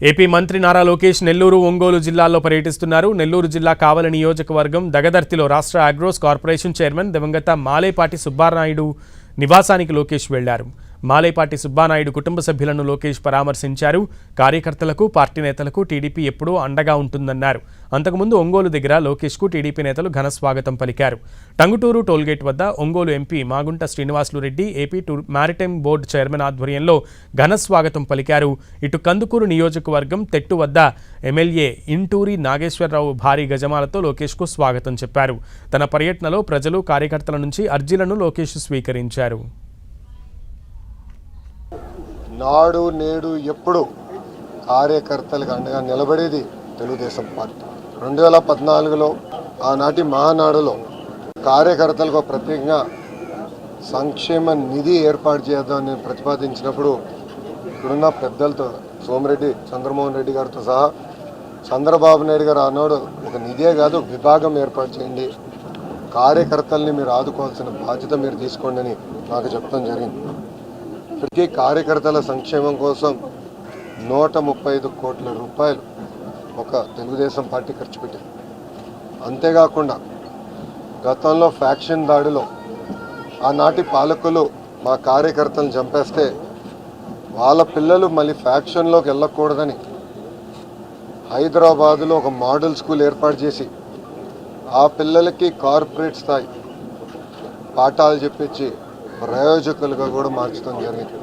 AP మంత్రి నారా లోకేష్ నెల్లూరు ఒంగోలు జిల్లాల్లో పర్యటిస్తున్నారు. నెల్లూరు జిల్లా కావల నియోజకవర్గం దగదర్తిలో రాష్ట్ర అగ్రోస్ కార్పొరేషన్ చైర్మన్ దివంగత మాలేపాటి సుబ్బారాయుడు నివాసానికి లోకేష్ వెళ్ళారు. మాలేపాటి సుబ్బానాయుడు కుటుంబ సభ్యులను లోకేష్ పరామర్శించారు. కార్యకర్తలకు పార్టీ నేతలకు టీడీపీ ఎప్పుడూ అండగా ఉంటుందన్నారు. అంతకుముందు ఒంగోలు దగ్గర లోకేష్కు టీడీపీ నేతలు ఘన స్వాగతం పలికారు. టంగుటూరు టోల్గేట్ వద్ద Ongole MP Magunta Srinivasulu Reddy AP tour maritime board chairman ఆధ్వర్యంలో ఘన స్వాగతం పలికారు. ఇటు కందుకూరు నియోజకవర్గం తెట్టు వద్ద ఎమ్మెల్యే ఇంటూరి నాగేశ్వరరావు భారీ గజమాలతో లోకేష్కు స్వాగతం చెప్పారు. తన పర్యటనలో ప్రజలు కార్యకర్తల నుంచి అర్జీలను లోకేష్ స్వీకరించారు. నాడు నేడు ఎప్పుడు కార్యకర్తలకు అండగా నిలబడేది తెలుగుదేశం పార్టీ. రెండు వేల పద్నాలుగులో ఆనాటి మహానాడులో కార్యకర్తలకు ప్రత్యేకంగా సంక్షేమ నిధి ఏర్పాటు చేద్దామని ప్రతిపాదించినప్పుడు ఇప్పుడున్న పెద్దలతో సోమిరెడ్డి చంద్రమోహన్ రెడ్డి గారితో సహా చంద్రబాబు నాయుడు గారు ఆనాడు ఒక నిధే కాదు విభాగం ఏర్పాటు చేయండి. కార్యకర్తల్ని మీరు ఆదుకోవాల్సిన బాధ్యత మీరు తీసుకోండి అని నాకు చెప్పడం జరిగింది. ప్రతి కార్యకర్తల సంక్షేమం కోసం నూట ముప్పై ఐదు కోట్ల రూపాయలు ఒక తెలుగుదేశం పార్టీ ఖర్చు పెట్టింది. అంతేకాకుండా గతంలో ఫ్యాక్షన్ దాడిలో ఆనాటి పాలకులు మా కార్యకర్తలను చంపేస్తే వాళ్ళ పిల్లలు మళ్ళీ ఫ్యాక్షన్లోకి వెళ్ళకూడదని హైదరాబాదులో ఒక మోడల్ స్కూల్ ఏర్పాటు చేసి ఆ పిల్లలకి కార్పొరేట్ స్థాయి పాఠాలు చెప్పించి ప్రయోజకులుగా కూడా మార్చడం జరిగింది.